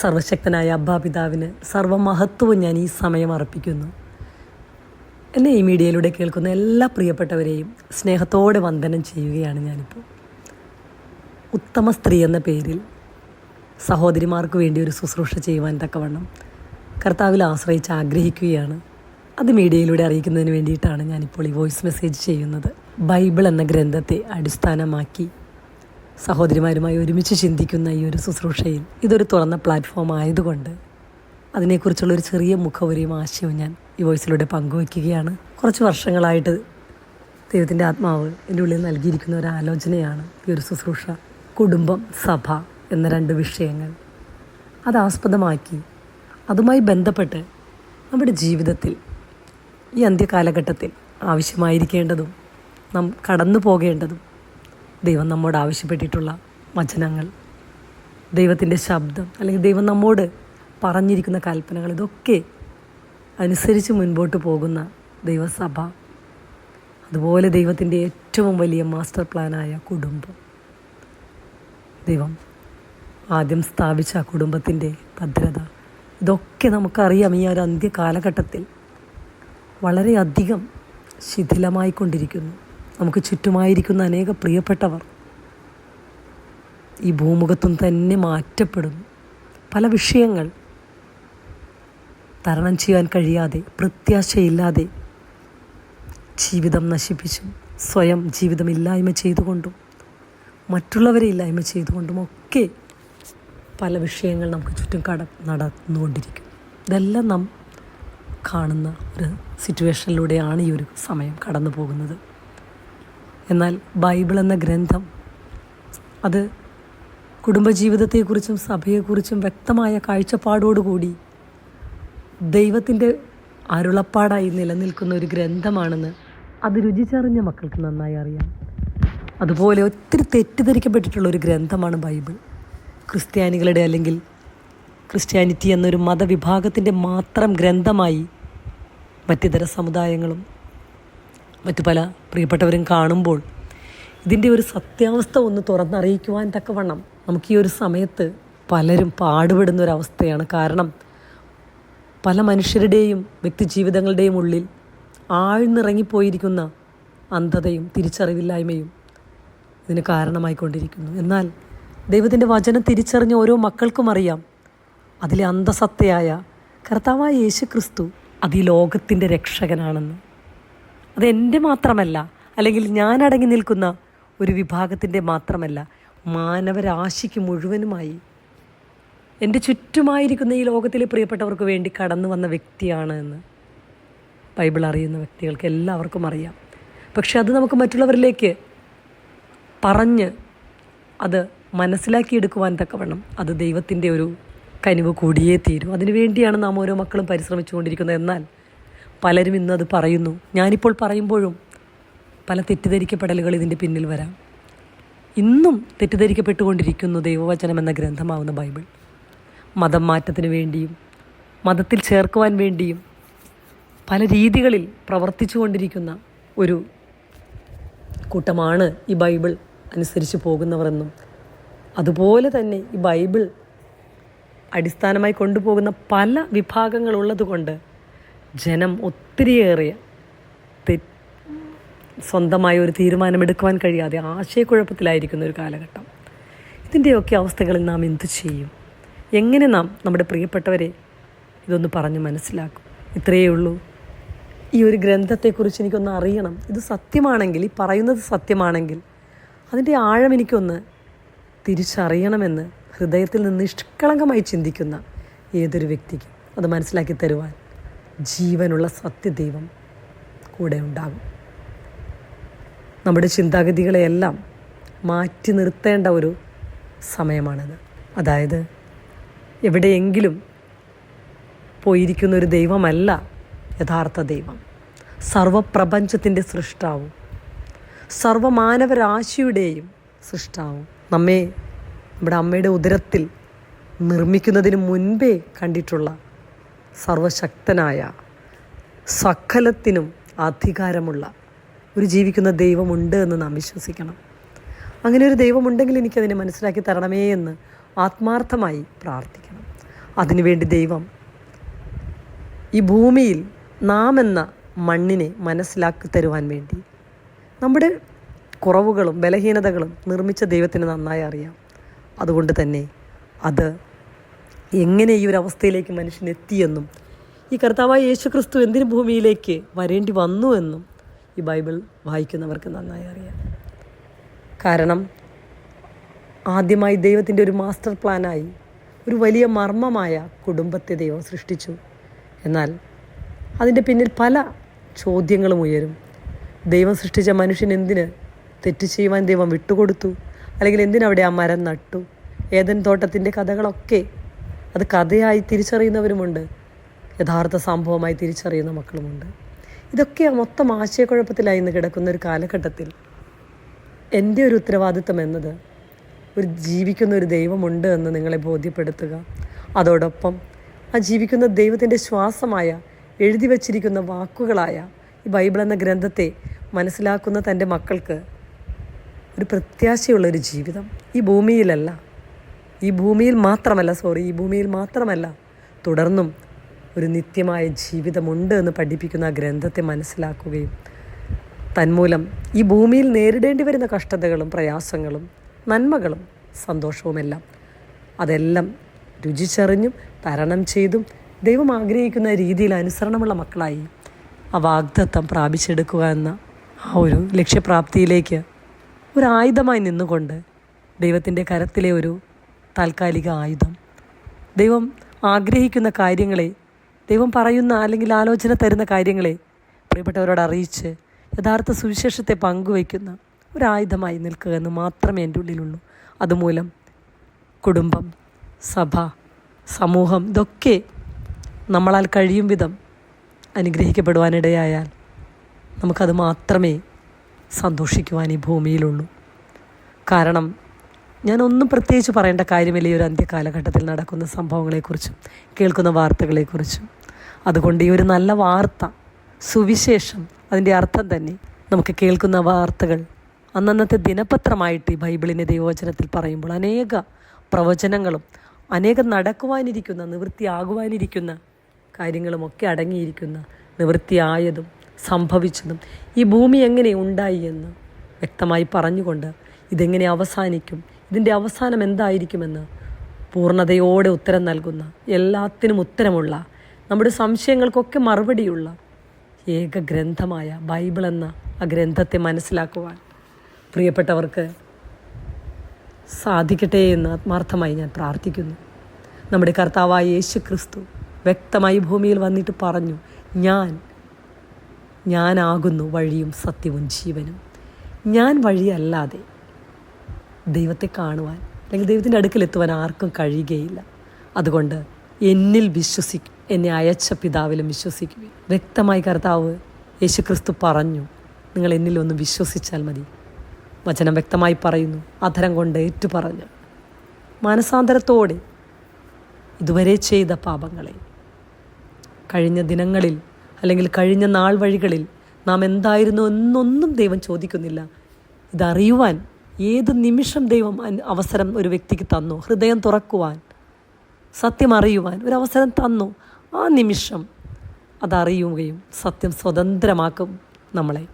സർവശക്തനായ അബ്ബാപിതാവിന് സർവമഹത്വവും ഞാൻ ഈ സമയം അർപ്പിക്കുന്നു. എന്നെ ഈ മീഡിയയിലൂടെ കേൾക്കുന്ന എല്ലാ പ്രിയപ്പെട്ടവരെയും സ്നേഹത്തോടെ വന്ദനം ചെയ്യുകയാണ് ഞാനിപ്പോൾ. ഉത്തമ സ്ത്രീ എന്ന പേരിൽ സഹോദരിമാർക്ക് വേണ്ടി ഒരു ശുശ്രൂഷ ചെയ്യുവാൻ തക്കവണ്ണം കർത്താവിൽ ആശ്രയിച്ച് ആഗ്രഹിക്കുകയാണ്. അത് മീഡിയയിലൂടെ അറിയിക്കുന്നതിന് വേണ്ടിയിട്ടാണ് ഞാനിപ്പോൾ ഈ വോയിസ് മെസ്സേജ് ചെയ്യുന്നത്. ബൈബിൾ എന്ന ഗ്രന്ഥത്തെ അടിസ്ഥാനമാക്കി സഹോദരിമാരുമായി ഒരുമിച്ച് ചിന്തിക്കുന്ന ഈ ഒരു ശുശ്രൂഷയിൽ ഇതൊരു തുറന്ന പ്ലാറ്റ്ഫോം ആയതുകൊണ്ട് അതിനെക്കുറിച്ചുള്ള ഒരു ചെറിയ മുഖവരിയും ആശയവും ഞാൻ ഈ വോയിസിലൂടെ പങ്കുവയ്ക്കുകയാണ് കുറച്ച് വർഷങ്ങളായിട്ട് ദൈവത്തിന്റെ ആത്മാവ് എന്റെ ഉള്ളിൽ നൽകിയിരിക്കുന്ന ഒരു ആലോചനയാണ് ഈ ഒരു ശുശ്രൂഷ. കുടുംബം സഭ എന്ന രണ്ട് വിഷയങ്ങൾ. അത് ആസ്പദമാക്കി അതുമായി ബന്ധപ്പെട്ട് നമ്മുടെ ജീവിതത്തിൽ ഈ അന്ത്യകാലഘട്ടത്തിൽ ആവശ്യമായിരിക്കേണ്ടതും നാം കടന്നു പോകേണ്ടതും ദൈവം നമ്മോട് ആവശ്യപ്പെട്ടിട്ടുള്ള വചനങ്ങൾ ദൈവത്തിന്റെ ശബ്ദം അല്ലെങ്കിൽ ദൈവം നമ്മോട് പറഞ്ഞിരിക്കുന്ന കൽപ്പനകൾ ഇതൊക്കെ അനുസരിച്ച് മുൻപോട്ട് പോകുന്ന ദൈവസഭ. അതുപോലെ ദൈവത്തിന്റെ ഏറ്റവും വലിയ മാസ്റ്റർ പ്ലാനായ കുടുംബം. ദൈവം ആദ്യം സ്ഥാപിച്ച ആ കുടുംബത്തിന്റെ ഭദ്രത. ഇതൊക്കെ നമുക്കറിയാം ഈ ഒരു അന്ത്യ കാലഘട്ടത്തിൽ വളരെയധികം ശിഥിലമായിക്കൊണ്ടിരിക്കുന്നു. നമുക്ക് ചുറ്റുമായിരിക്കുന്ന അനേക പ്രിയപ്പെട്ടവർ ഈ ഭൂമുഖത്തും തന്നെ മാറ്റപ്പെടുന്നു പല വിഷയങ്ങൾ തരണം ചെയ്യാൻ കഴിയാതെ പ്രത്യാശയില്ലാതെ ജീവിതം നശിപ്പിച്ചും സ്വയം ജീവിതം ഇല്ലായ്മ ചെയ്തുകൊണ്ടും മറ്റുള്ളവരെ ഇല്ലായ്മ ചെയ്തുകൊണ്ടും ഒക്കെ പല വിഷയങ്ങൾ നമുക്ക് ചുറ്റും കട നടന്നുകൊണ്ടിരിക്കും. ഇതെല്ലാം നാം കാണുന്ന ഒരു സിറ്റുവേഷനിലൂടെയാണ് ഈ ഒരു സമയം കടന്നു പോകുന്നത് എന്നാൽ ബൈബിൾ എന്ന ഗ്രന്ഥം അത് കുടുംബജീവിതത്തെക്കുറിച്ചും സഭയെക്കുറിച്ചും വ്യക്തമായ കാഴ്ചപ്പാടോടുകൂടി ദൈവത്തിന്റെ അരുളപ്പാടായി നിലനിൽക്കുന്ന ഒരു ഗ്രന്ഥമാണെന്ന് അത് രുചിച്ചറിഞ്ഞ മക്കൾക്ക് നന്നായി അറിയാം. അതുപോലെ ഒത്തിരി തെറ്റിദ്ധരിക്കപ്പെട്ടിട്ടുള്ള ഒരു ഗ്രന്ഥമാണ് ബൈബിൾ. ക്രിസ്ത്യാനികളുടെ അല്ലെങ്കിൽ ക്രിസ്ത്യാനിറ്റി എന്നൊരു മതവിഭാഗത്തിന്റെ മാത്രം ഗ്രന്ഥമായി മറ്റിതര സമുദായങ്ങളും മറ്റു പല പ്രിയപ്പെട്ടവരും കാണുമ്പോൾ ഇതിന്റെ ഒരു സത്യാവസ്ഥ ഒന്ന് തുറന്നറിയിക്കുവാൻ തക്കവണ്ണം നമുക്ക് ഈ ഒരു സമയത്ത് പലരും പാടുപെടുന്ന ഒരവസ്ഥയാണ് കാരണം പല മനുഷ്യരുടെയും വ്യക്തിജീവിതങ്ങളുടെയും ഉള്ളിൽ ആഴ്ന്നിറങ്ങിപ്പോയിരിക്കുന്ന അന്ധതയും തിരിച്ചറിവില്ലായ്മയും ഇതിന് കാരണമായിക്കൊണ്ടിരിക്കുന്നു. എന്നാൽ ദൈവത്തിന്റെ വചനം തിരിച്ചറിഞ്ഞ ഓരോ മക്കൾക്കും അറിയാം അതിലെ അന്ധസത്തയായ കർത്താവായ യേശു ക്രിസ്തു അത് ലോകത്തിന്റെ രക്ഷകനാണെന്ന്. അത് എന്റെ മാത്രമല്ല അല്ലെങ്കിൽ ഞാൻ അടങ്ങി നിൽക്കുന്ന ഒരു വിഭാഗത്തിന്റെ മാത്രമല്ല മാനവരാശിക്ക് മുഴുവനുമായി എന്റെ ചുറ്റുമായിരിക്കുന്ന ഈ ലോകത്തിലെ പ്രിയപ്പെട്ടവർക്ക് വേണ്ടി കടന്നു വന്ന വ്യക്തിയാണ് എന്ന് ബൈബിൾ അറിയുന്ന വ്യക്തികൾക്ക് എല്ലാവർക്കും അറിയാം. പക്ഷെ അത് നമുക്ക് മറ്റുള്ളവരിലേക്ക് പറഞ്ഞ് അത് മനസ്സിലാക്കിയെടുക്കുവാൻ തക്കവണ്ണം അത് ദൈവത്തിന്റെ ഒരു കനിവ് കൂടിയേ തീരും. അതിനുവേണ്ടിയാണ് നാം ഓരോ മക്കളും പരിശ്രമിച്ചുകൊണ്ടിരിക്കുന്നത്. എന്നാൽ പലരും ഇന്ന് അത് പറയുന്നു. ഞാനിപ്പോൾ പറയുമ്പോഴും പല തെറ്റിദ്ധരിക്കപ്പെടലുകൾ ഇതിന്റെ പിന്നിൽ വരാം. ഇന്നും തെറ്റിദ്ധരിക്കപ്പെട്ടുകൊണ്ടിരിക്കുന്നു ദൈവവചനം എന്ന ഗ്രന്ഥമാവുന്ന ബൈബിൾ. മതം മാറ്റത്തിന് വേണ്ടിയും മതത്തിൽ ചേർക്കുവാൻ വേണ്ടിയും പല രീതികളിൽ പ്രവർത്തിച്ചു കൊണ്ടിരിക്കുന്ന ഒരു കൂട്ടമാണ് ഈ ബൈബിൾ അനുസരിച്ച് പോകുന്നവരെന്നും അതുപോലെ തന്നെ ഈ ബൈബിൾ അടിസ്ഥാനമായി കൊണ്ടുപോകുന്ന പല വിഭാഗങ്ങളുള്ളതുകൊണ്ട് ജനം ഒത്തിരിയേറെ സ്വന്തമായ ഒരു തീരുമാനമെടുക്കുവാൻ കഴിയാതെ ആശയക്കുഴപ്പത്തിലായിരിക്കുന്ന ഒരു കാലഘട്ടം. ഇതിന്റെയൊക്കെ അവസ്ഥകളിൽ നാം എന്തു ചെയ്യും? എങ്ങനെ നാം നമ്മുടെ പ്രിയപ്പെട്ടവരെ ഇതൊന്ന് പറഞ്ഞ് മനസ്സിലാക്കും? ഇത്രയേ ഉള്ളൂ. ഈ ഒരു ഗ്രന്ഥത്തെക്കുറിച്ച് എനിക്കൊന്ന് അറിയണം. ഇത് സത്യമാണെങ്കിൽ ഈ പറയുന്നത് സത്യമാണെങ്കിൽ അതിന്റെ ആഴം എനിക്കൊന്ന് തിരിച്ചറിയണമെന്ന് ഹൃദയത്തിൽ നിന്ന് നിഷ്കളങ്കമായി ചിന്തിക്കുന്ന ഏതൊരു വ്യക്തിക്കും അത് മനസ്സിലാക്കി തരുവാൻ ജീവനുള്ള സത്യദൈവം കൂടെ ഉണ്ടാകും. നമ്മുടെ ചിന്താഗതികളെയെല്ലാം മാറ്റി നിർത്തേണ്ട ഒരു സമയമാണിത്. അതായത് എവിടെയെങ്കിലും പോയിരിക്കുന്ന ഒരു ദൈവമല്ല യഥാർത്ഥ ദൈവം. സർവപ്രപഞ്ചത്തിന്റെ സൃഷ്ടാവും. സർവമാനവരാശിയുടെയും സൃഷ്ടാവും. നമ്മെ നമ്മുടെ അമ്മയുടെ ഉദരത്തിൽ നിർമ്മിക്കുന്നതിന് മുൻപേ കണ്ടിട്ടുള്ള സർവശക്തനായ സകലത്തിനും അധികാരമുള്ള ഒരു ജീവിക്കുന്ന ദൈവമുണ്ട് എന്ന് നാം വിശ്വസിക്കണം. അങ്ങനെ ഒരു ദൈവമുണ്ടെങ്കിൽ എനിക്കതിനെ മനസ്സിലാക്കി തരണമേ എന്ന് ആത്മാർത്ഥമായി പ്രാർത്ഥിക്കണം. അതിനുവേണ്ടി ദൈവം ഈ ഭൂമിയിൽ നാം എന്ന മണ്ണിനെ മനസ്സിലാക്കി തരുവാൻ വേണ്ടി നമ്മുടെ കുറവുകളും ബലഹീനതകളും നിർമ്മിച്ച ദൈവത്തിന് നന്നായി അറിയാം. അതുകൊണ്ട് തന്നെ അത് എങ്ങനെ ഈ ഒരു അവസ്ഥയിലേക്ക് മനുഷ്യൻ എത്തിയെന്നും ഈ കർത്താവായ യേശു ക്രിസ്തു എന്തിനു ഭൂമിയിലേക്ക് വരേണ്ടി വന്നു എന്നും ഈ ബൈബിൾ വായിക്കുന്നവർക്ക് നന്നായി അറിയാം. കാരണം ആദ്യമായി ദൈവത്തിന്റെ ഒരു മാസ്റ്റർ പ്ലാനായി ഒരു വലിയ മർമ്മമായ കുടുംബത്തെ ദൈവം സൃഷ്ടിച്ചു. എന്നാൽ അതിന്റെ പിന്നിൽ പല ചോദ്യങ്ങളും ഉയരും. ദൈവം സൃഷ്ടിച്ച മനുഷ്യൻ എന്തിന് തെറ്റ് ചെയ്യുവാൻ ദൈവം വിട്ടുകൊടുത്തു? അല്ലെങ്കിൽ എന്തിനവിടെ ആ മരം നട്ടു? ഏതൻ തോട്ടത്തിന്റെ കഥകളൊക്കെ അത് കഥയായി തിരിച്ചറിയുന്നവരുമുണ്ട്. യഥാർത്ഥ സംഭവമായി തിരിച്ചറിയുന്ന മക്കളുമുണ്ട്. ഇതൊക്കെ മൊത്തം ആശയക്കുഴപ്പത്തിലായി ഇന്ന് കിടക്കുന്ന ഒരു കാലഘട്ടത്തിൽ. എന്റെ ഒരു ഉത്തരവാദിത്വം എന്നത് ഒരു ജീവിക്കുന്ന ഒരു ദൈവമുണ്ട് എന്ന് നിങ്ങളെ ബോധ്യപ്പെടുത്തുക. അതോടൊപ്പം ആ ജീവിക്കുന്ന ദൈവത്തിന്റെ ശ്വാസമായ എഴുതി വച്ചിരിക്കുന്ന വാക്കുകളായ ഈ ബൈബിൾ എന്ന ഗ്രന്ഥത്തെ മനസ്സിലാക്കുന്ന തന്റെ മക്കൾക്ക് ഒരു പ്രത്യാശയുള്ളൊരു ജീവിതം. ഈ ഭൂമിയിലല്ല ഈ ഭൂമിയിൽ മാത്രമല്ല സോറി ഈ ഭൂമിയിൽ മാത്രമല്ല തുടർന്നും ഒരു നിത്യമായ ജീവിതമുണ്ട് എന്ന് പഠിപ്പിക്കുന്ന ആ ഗ്രന്ഥത്തെ മനസ്സിലാക്കുകയും തന്മൂലം ഈ ഭൂമിയിൽ നേരിടേണ്ടി വരുന്ന കഷ്ടതകളും പ്രയാസങ്ങളും നന്മകളും സന്തോഷവുമെല്ലാം അതെല്ലാം രുചിച്ചറിഞ്ഞും തരണം ചെയ്തും ദൈവം ആഗ്രഹിക്കുന്ന രീതിയിൽ അനുസരണമുള്ള മക്കളായി ആ വാഗ്ദത്തം പ്രാപിച്ചെടുക്കുക എന്ന ആ ഒരു ലക്ഷ്യപ്രാപ്തിയിലേക്ക് ഒരു ആയുധമായി നിന്നുകൊണ്ട് ദൈവത്തിന്റെ കരത്തിലെ ഒരു താൽക്കാലിക ആയുധം. ദൈവം ആഗ്രഹിക്കുന്ന കാര്യങ്ങളെ ദൈവം പറയുന്ന അല്ലെങ്കിൽ ആലോചന തരുന്ന കാര്യങ്ങളെ പ്രിയപ്പെട്ടവരോട് അറിയിച്ച് യഥാർത്ഥ സുവിശേഷത്തെ പങ്കുവയ്ക്കുന്ന ഒരായുധമായി നിൽക്കുക എന്ന് മാത്രമേ എന്റെ ഉള്ളിലുള്ളൂ. അതുമൂലം കുടുംബം സഭ സമൂഹം ഇതൊക്കെ നമ്മളാൽ കഴിയും വിധം അനുഗ്രഹിക്കപ്പെടുവാനിടയായാൽ നമുക്കത് മാത്രമേ സന്തോഷിക്കുവാൻ ഈ ഭൂമിയിലുള്ളൂ. കാരണം ഞാനൊന്നും പ്രത്യേകിച്ച് പറയേണ്ട കാര്യമില്ല ഈ ഒരു അന്ത്യകാലഘട്ടത്തിൽ നടക്കുന്ന സംഭവങ്ങളെക്കുറിച്ചും കേൾക്കുന്ന വാർത്തകളെക്കുറിച്ചും. അതുകൊണ്ട് ഈ ഒരു നല്ല വാർത്ത സുവിശേഷം അതിന്റെ അർത്ഥം തന്നെ നമുക്ക് കേൾക്കുന്ന വാർത്തകൾ. അന്നന്നത്തെ ദിനപത്രമായിട്ട് ഈ ബൈബിളിന്റെ ദൈവവചനത്തിൽ പറയുമ്പോൾ അനേക പ്രവചനങ്ങളും അനേകം നടക്കുവാനിരിക്കുന്ന നിവൃത്തിയാകുവാനിരിക്കുന്ന കാര്യങ്ങളുമൊക്കെ അടങ്ങിയിരിക്കുന്ന നിവൃത്തിയായതും സംഭവിച്ചതും ഈ ഭൂമി എങ്ങനെ ഉണ്ടായി എന്ന് വ്യക്തമായി പറഞ്ഞുകൊണ്ട് ഇതെങ്ങനെ അവസാനിക്കും ഇതിന്റെ അവസാനം എന്തായിരിക്കുമെന്ന് പൂർണതയോടെ ഉത്തരം നൽകുന്ന എല്ലാത്തിനും ഉത്തരമുള്ള നമ്മുടെ സംശയങ്ങൾക്കൊക്കെ മറുപടിയുള്ള ഏക ഗ്രന്ഥമായ ബൈബിൾ എന്ന ആ ഗ്രന്ഥത്തെ മനസ്സിലാക്കുവാൻ പ്രിയപ്പെട്ടവർക്ക് സാധിക്കട്ടെ എന്ന് ആത്മാർത്ഥമായി ഞാൻ പ്രാർത്ഥിക്കുന്നു. നമ്മുടെ കർത്താവായ യേശു ക്രിസ്തു വ്യക്തമായി ഭൂമിയിൽ വന്നിട്ട് പറഞ്ഞു ഞാൻ ഞാനാകുന്നു വഴിയും സത്യവും ജീവനും. ഞാൻ വഴിയല്ലാതെ ദൈവത്തെ കാണുവാൻ അല്ലെങ്കിൽ ദൈവത്തിന്റെ അടുക്കലെത്തുവാൻ ആർക്കും കഴിയുകയില്ല. അതുകൊണ്ട് എന്നിൽ വിശ്വസിക്കും എന്നെ അയച്ച പിതാവിലും വിശ്വസിക്കുക വ്യക്തമായി കർത്താവ് യേശുക്രിസ്തു പറഞ്ഞു നിങ്ങൾ എന്നിൽ ഒന്ന് വിശ്വസിച്ചാൽ മതി. വചനം വ്യക്തമായി പറയുന്നു അധരം കൊണ്ട് ഏറ്റു പറഞ്ഞു മാനസാന്തരത്തോടെ ഇതുവരെ ചെയ്ത പാപങ്ങളെ കഴിഞ്ഞ ദിനങ്ങളിൽ അല്ലെങ്കിൽ കഴിഞ്ഞ നാൾ വഴികളിൽ നാം എന്തായിരുന്നു എന്നൊന്നും ദൈവം ചോദിക്കുന്നില്ല. ഇതറിയുവാൻ ഏത് നിമിഷം ദൈവം അവസരം ഒരു വ്യക്തിക്ക് തന്നു? ഹൃദയം തുറക്കുവാൻ സത്യം അറിയുവാൻ ഒരു അവസരം തന്നു. ആ നിമിഷം അതറിയുകയും സത്യം സ്വതന്ത്രമാക്കും നമ്മളെ.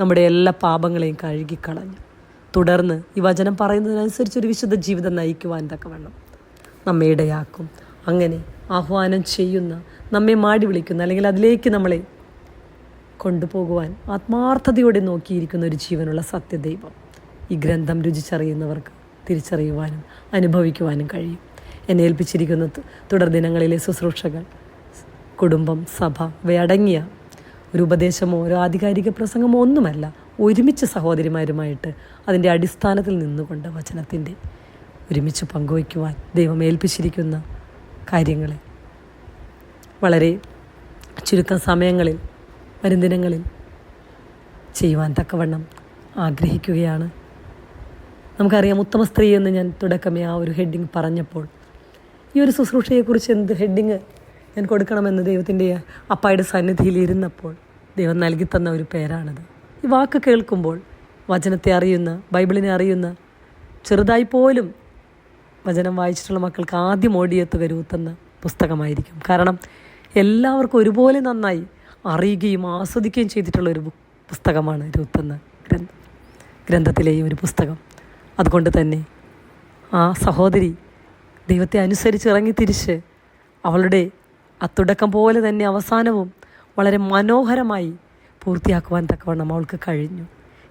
നമ്മുടെ എല്ലാ പാപങ്ങളെയും കഴുകിക്കളഞ്ഞു തുടർന്ന് ഈ വചനം പറയുന്നതിനനുസരിച്ച് ഒരു വിശുദ്ധ ജീവിതം നയിക്കുവാൻ തക്കവണ്ണം നമ്മെ ഇടയാക്കും. അങ്ങനെ ആഹ്വാനം ചെയ്യുന്ന നമ്മെ മാടി വിളിക്കുന്ന അല്ലെങ്കിൽ അതിലേക്ക് നമ്മളെ കൊണ്ടുപോകുവാൻ ആത്മാർത്ഥതയോടെ നോക്കിയിരിക്കുന്ന ഒരു ജീവനുള്ള സത്യദൈവം. ഈ ഗ്രന്ഥം രുചിച്ചറിയുന്നവർക്ക് തിരിച്ചറിയുവാനും അനുഭവിക്കുവാനും കഴിയും. എന്നെ ഏൽപ്പിച്ചിരിക്കുന്ന തുടർ ദിനങ്ങളിലെ ശുശ്രൂഷകൾ കുടുംബം സഭ ഇവയടങ്ങിയ ഒരു ഉപദേശമോ ഒരു ആധികാരിക പ്രസംഗമോ ഒന്നുമല്ല. ഒരുമിച്ച് സഹോദരിമാരുമായിട്ട് അതിന്റെ അടിസ്ഥാനത്തിൽ നിന്നുകൊണ്ട് വചനത്തിന്റെ ഒരുമിച്ച് പങ്കുവയ്ക്കുവാൻ ദൈവം ഏൽപ്പിച്ചിരിക്കുന്ന കാര്യങ്ങളെ വളരെ ചുരുക്കം സമയങ്ങളിൽ വരും ദിനങ്ങളിൽ ചെയ്യുവാൻ തക്കവണ്ണം ആഗ്രഹിക്കുകയാണ്. നമുക്കറിയാം ഉത്തമ സ്ത്രീ എന്ന് ഞാൻ തുടക്കമേ ആ ഒരു ഹെഡിങ് പറഞ്ഞപ്പോൾ. ഈ ഒരു ശുശ്രൂഷയെക്കുറിച്ച് എന്ത് ഹെഡിങ് ഞാൻ കൊടുക്കണമെന്ന് ദൈവത്തിന്റെ അപ്പായുടെ സന്നിധിയിൽ ഇരുന്നപ്പോൾ ദൈവം നൽകി തന്ന ഒരു പേരാണത്. ഈ വാക്ക് കേൾക്കുമ്പോൾ വചനത്തെ അറിയുന്ന ബൈബിളിനെ അറിയുന്ന ചെറുതായി പോലും വചനം വായിച്ചിട്ടുള്ള മക്കൾക്ക് ആദ്യം ഓടിയെത്തുക രൂത്തെന്ന പുസ്തകമായിരിക്കും. കാരണം എല്ലാവർക്കും ഒരുപോലെ നന്നായി അറിയുകയും ആസ്വദിക്കുകയും ചെയ്തിട്ടുള്ള ഒരു പുസ്തകമാണ് രൂത്തുന്ന ഗ്രന്ഥ ഗ്രന്ഥത്തിലെയും ഗ്രന്ഥത്തിലെ ഒരു പുസ്തകം. അതുകൊണ്ട് തന്നെ ആ സഹോദരി ദൈവത്തെ അനുസരിച്ച് ഇറങ്ങി തിരിച്ച് അവളുടെ അത്തുടക്കം പോലെ തന്നെ അവസാനവും വളരെ മനോഹരമായി പൂർത്തിയാക്കുവാൻ തക്കവണ്ണം അവൾക്ക് കഴിഞ്ഞു.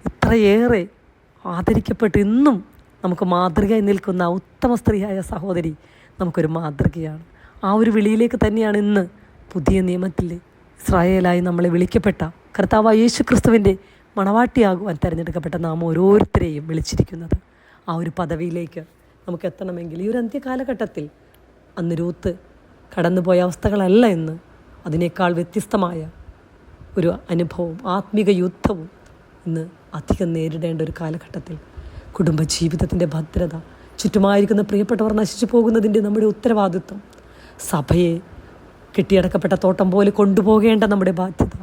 ഇത്രയേറെ ആദരിക്കപ്പെട്ട് ഇന്നും നമുക്ക് മാതൃകയായി നിൽക്കുന്ന ഉത്തമ സ്ത്രീയായ സഹോദരി നമുക്കൊരു മാതൃകയാണ്. ആ ഒരു വിളിയിലേക്ക് തന്നെയാണ് ഇന്ന് പുതിയ നിയമത്തിൽ ഇസ്രായേലായി നമ്മളെ വിളിക്കപ്പെട്ട കർത്താവ് യേശു ക്രിസ്തുവിന്റെ മണവാട്ടിയാകുവാൻ തിരഞ്ഞെടുക്കപ്പെട്ട നാം ഓരോരുത്തരെയും വിളിച്ചിരിക്കുന്നത്. ആ ഒരു പദവിയിലേക്ക് നമുക്ക് എത്തണമെങ്കിൽ ഈ ഒരു അന്ത്യകാലഘട്ടത്തിൽ അന്ന് രൂത്ത് കടന്നുപോയ അവസ്ഥകളല്ല ഇന്ന് അതിനേക്കാൾ വ്യത്യസ്തമായ ഒരു അനുഭവം ആത്മീക യുദ്ധവും ഇന്ന് അധികം നേരിടേണ്ട ഒരു കാലഘട്ടത്തിൽ കുടുംബജീവിതത്തിന്റെ ഭദ്രത ചുറ്റുമായിരിക്കുന്ന പ്രിയപ്പെട്ടവർ നശിച്ചു പോകുന്നതിന്റെ നമ്മുടെ ഉത്തരവാദിത്വം സഭയെ കെട്ടിയടക്കപ്പെട്ട തോട്ടം പോലെ കൊണ്ടുപോകേണ്ട നമ്മുടെ ബാധ്യത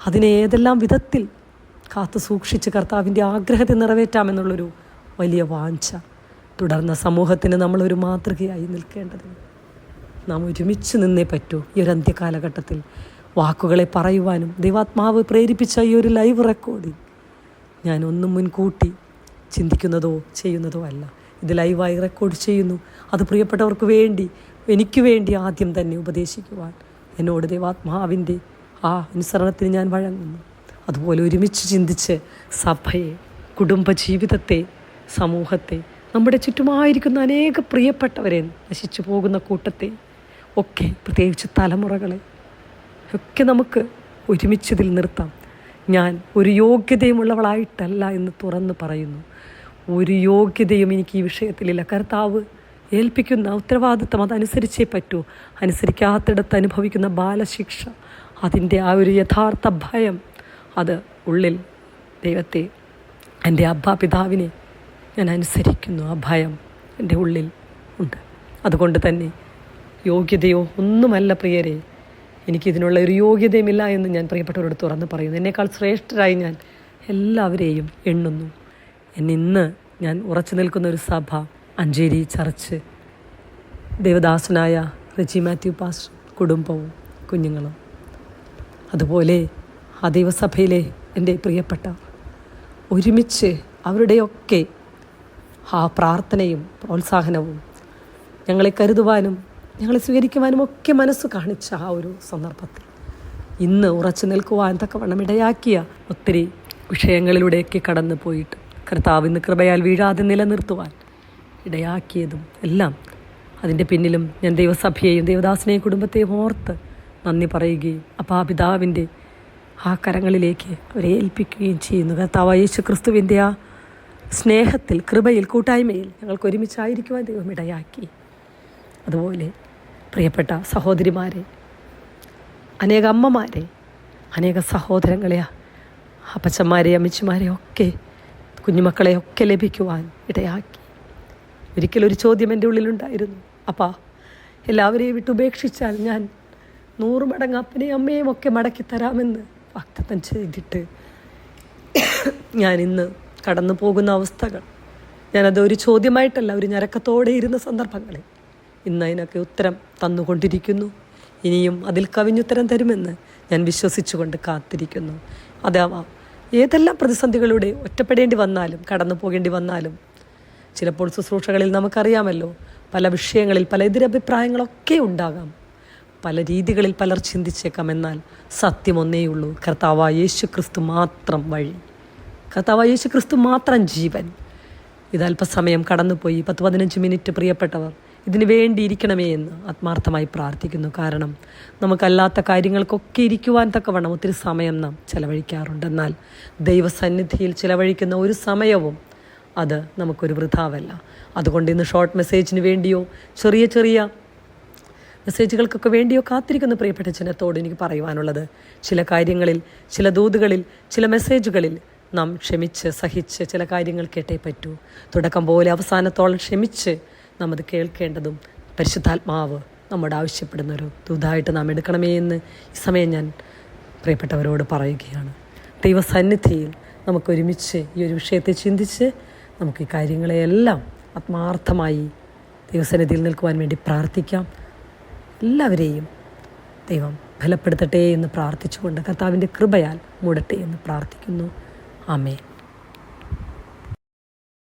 അതിനെ ഏതെല്ലാം വിധത്തിൽ കാത്തു സൂക്ഷിച്ച് കർത്താവിന്റെ ആഗ്രഹത്തെ നിറവേറ്റാമെന്നുള്ളൊരു വലിയ വാഞ്ച. തുടർന്ന സമൂഹത്തിന് നമ്മളൊരു മാതൃകയായി നിൽക്കേണ്ടതുണ്ട് നാം ഒരുമിച്ച് നിന്നേ പറ്റൂ ഈ ഒരു അന്ത്യകാലഘട്ടത്തിൽ. വാക്കുകളെ പറയുവാനും ദൈവാത്മാവ് പ്രേരിപ്പിച്ച ഈ ഒരു ലൈവ് റെക്കോർഡിംഗ് ഞാൻ ഒന്നും മുൻകൂട്ടി ചിന്തിക്കുന്നതോ ചെയ്യുന്നതോ അല്ല. ഇത് ലൈവായി റെക്കോർഡ് ചെയ്യുന്നു. അത് പ്രിയപ്പെട്ടവർക്ക് വേണ്ടി എനിക്ക് വേണ്ടി ആദ്യം തന്നെ ഉപദേശിക്കുവാൻ എന്നോട് ദൈവാത്മാവിന്റെ ആ അനുസരണത്തിന് ഞാൻ വഴങ്ങുന്നു. അതുപോലെ ഒരുമിച്ച് ചിന്തിച്ച് സഭയെ കുടുംബജീവിതത്തെ സമൂഹത്തെ. നമ്മുടെ ചുറ്റുമായിരിക്കുന്ന അനേക പ്രിയപ്പെട്ടവരെ നശിച്ചു പോകുന്ന കൂട്ടത്തെ. ഒക്കെ പ്രത്യേകിച്ച് തലമുറകളെ. ഒക്കെ നമുക്ക് ഒരുമിച്ചതിൽ നിർത്താം. ഞാൻ ഒരു യോഗ്യതയുമുള്ളവളായിട്ടല്ല എന്ന് തുറന്ന് പറയുന്നു. ഒരു യോഗ്യതയും എനിക്ക് ഈ വിഷയത്തിലില്ല. കർത്താവ് ഏൽപ്പിക്കുന്ന ഉത്തരവാദിത്തം അതനുസരിച്ചേ പറ്റൂ. അനുസരിക്കാത്തിടത്ത് അനുഭവിക്കുന്ന ബാലശിക്ഷ അതിന്റെ ആ ഒരു യഥാർത്ഥ ഭയം അത് ഉള്ളിൽ ദൈവത്തെ എന്റെ അബ്ബാ പിതാവിനെ ഞാൻ അനുസരിക്കുന്നു ആ ഭയം എന്റെ ഉള്ളിൽ ഉണ്ട്. അതുകൊണ്ട് തന്നെ യോഗ്യതയോ ഒന്നുമല്ല പ്രിയരെ. എനിക്കിതിനുള്ള ഒരു യോഗ്യതയുമില്ല എന്ന് ഞാൻ പ്രിയപ്പെട്ടവരോട് തുറന്ന് പറയുന്നു. എന്നേക്കാൾ ശ്രേഷ്ഠരായി ഞാൻ എല്ലാവരെയും എണ്ണുന്നു. എന്നിന്ന് ഞാൻ ഉറച്ചു നിൽക്കുന്ന ഒരു സഭ അഞ്ചേരി ചർച്ച് ദേവദാസനായ റിജി മാത്യു പാസ് കുടുംബവും കുഞ്ഞുങ്ങളും അതുപോലെ ആ ദൈവസഭയിലെ എന്റെ പ്രിയപ്പെട്ട ഒരുമിച്ച് അവരുടെയൊക്കെ ആ പ്രാർത്ഥനയും പ്രോത്സാഹനവും ഞങ്ങളെ കരുതുവാനും ഞങ്ങളെ സ്വീകരിക്കുവാനും ഒക്കെ മനസ്സ് കാണിച്ച ആ ഒരു സന്ദർഭത്തിൽ. ഇന്ന് ഉറച്ചു നിൽക്കുവാൻ തക്കവണ്ണം ഇടയാക്കിയ ഒത്തിരി വിഷയങ്ങളിലൂടെയൊക്കെ കടന്നു പോയിട്ട് കർത്താവ് കൃപയാൽ വീഴാതെ നിലനിർത്തുവാൻ ഇടയാക്കിയതും എല്ലാം അതിന്റെ പിന്നിലും ഞാൻ ദൈവസഭയെയും ദേവദാസിനെയും കുടുംബത്തെയും ഓർത്ത് നന്ദി പറയുകയും അപ്പോൾ ആ പിതാവിന്റെ ആ കരങ്ങളിലേക്ക് അവരെ ഏൽപ്പിക്കുകയും ചെയ്യുന്നു. കർത്താവ് യേശു ക്രിസ്തുവിന്റെ ആ സ്നേഹത്തിൽ കൃപയിൽ കൂട്ടായ്മയിൽ ഞങ്ങൾക്ക് ഒരുമിച്ചായിരിക്കുവാൻ ദൈവം ഇടയാക്കി. അതുപോലെ പ്രിയപ്പെട്ട സഹോദരിമാരെ അനേക അമ്മമാരെ അനേക സഹോദരങ്ങളെ അപ്പച്ചന്മാരെ അമ്മച്ചിമാരെ ഒക്കെ കുഞ്ഞുമക്കളെ ഒക്കെ ലഭിക്കുവാൻ ഇടയാക്കി. ഒരിക്കലൊരു ചോദ്യം എന്റെ ഉള്ളിലുണ്ടായിരുന്നു. അപ്പാ എല്ലാവരെയും വിട്ടുപേക്ഷിച്ചാൽ ഞാൻ നൂറ് മടങ്ങ് അപ്പനെയും അമ്മയും ഒക്കെ മടക്കി തരാമെന്ന് വാഗ്ദത്തം ചെയ്തിട്ട് ഞാൻ ഇന്ന് കടന്നു പോകുന്ന അവസ്ഥകൾ. ഞാനത് ഒരു ചോദ്യമായിട്ടല്ല ഒരു ഞരക്കത്തോടെ ഇരുന്ന സന്ദർഭങ്ങളിൽ ഇന്ന് അതിനൊക്കെ ഉത്തരം തന്നുകൊണ്ടിരിക്കുന്നു. ഇനിയും അതിൽ കവിഞ്ഞുത്തരം തരുമെന്ന് ഞാൻ വിശ്വസിച്ചുകൊണ്ട് കാത്തിരിക്കുന്നു. അതാവാം ഏതെല്ലാം പ്രതിസന്ധികളുടെ ഒറ്റപ്പെടേണ്ടി വന്നാലും കടന്നു പോകേണ്ടി വന്നാലും. ചിലപ്പോൾ ശുശ്രൂഷകളിൽ നമുക്കറിയാമല്ലോ പല വിഷയങ്ങളിൽ പല എതിരഭിപ്രായങ്ങളൊക്കെ ഉണ്ടാകാം. പല രീതികളിൽ പലർ ചിന്തിച്ചേക്കാം എന്നാൽ സത്യം ഒന്നേയുള്ളൂ യേശു ക്രിസ്തു മാത്രം വഴി. കർത്താവ് യേശു ക്രിസ്തു മാത്രം ജീവൻ. ഇതല്പസമയം കടന്നുപോയി. പത്ത് പതിനഞ്ച് മിനിറ്റ് പ്രിയപ്പെട്ടവർ ഇതിന് വേണ്ടിയിരിക്കണമേ എന്ന് ആത്മാർത്ഥമായി പ്രാർത്ഥിക്കുന്നു. കാരണം നമുക്കല്ലാത്ത കാര്യങ്ങൾക്കൊക്കെ ഇരിക്കുവാൻ തക്കവണ്ണം ഒത്തിരി സമയം നാം ചെലവഴിക്കാറുണ്ട് എന്നാൽ ദൈവസന്നിധിയിൽ ചിലവഴിക്കുന്ന ഒരു സമയവും അത് നമുക്കൊരു വൃഥാവല്ല. അതുകൊണ്ട് ഇന്ന് ഷോർട്ട് മെസ്സേജിന് വേണ്ടിയോ ചെറിയ ചെറിയ മെസ്സേജുകൾക്കൊക്കെ വേണ്ടിയോ കാത്തിരിക്കുന്ന പ്രിയപ്പെട്ട ജനത്തോട് എനിക്ക് പറയുവാനുള്ളത് ചില കാര്യങ്ങളിൽ ചില ദൂതുകളിൽ ചില മെസ്സേജുകളിൽ നാം ക്ഷമിച്ച് സഹിച്ച് ചില കാര്യങ്ങൾ കേട്ടേ പറ്റൂ. തുടക്കം പോലെ അവസാനത്തോളം ക്ഷമിച്ച് നാം അത് കേൾക്കേണ്ടതും പരിശുദ്ധാത്മാവ് നമ്മോട് ആവശ്യപ്പെടുന്ന ഒരു ദൂതായിട്ട് നാം എടുക്കണമേ എന്ന് ഈ സമയം ഞാൻ പ്രിയപ്പെട്ടവരോട് പറയുകയാണ്. ദൈവസന്നിധിയിൽ നമുക്കൊരുമിച്ച് ഈ ഒരു വിഷയത്തെ ചിന്തിച്ച് നമുക്ക് ഈ കാര്യങ്ങളെയെല്ലാം ആത്മാർത്ഥമായി ദൈവസന്നിധിയിൽ നിൽക്കുവാൻ വേണ്ടി പ്രാർത്ഥിക്കാം. എല്ലാവരെയും ദൈവം ഫലപ്പെടുത്തട്ടെ എന്ന് പ്രാർത്ഥിച്ചുകൊണ്ട് കർത്താവിന്റെ കൃപയാൽ മൂടട്ടെ എന്ന് പ്രാർത്ഥിക്കുന്നു. Amém.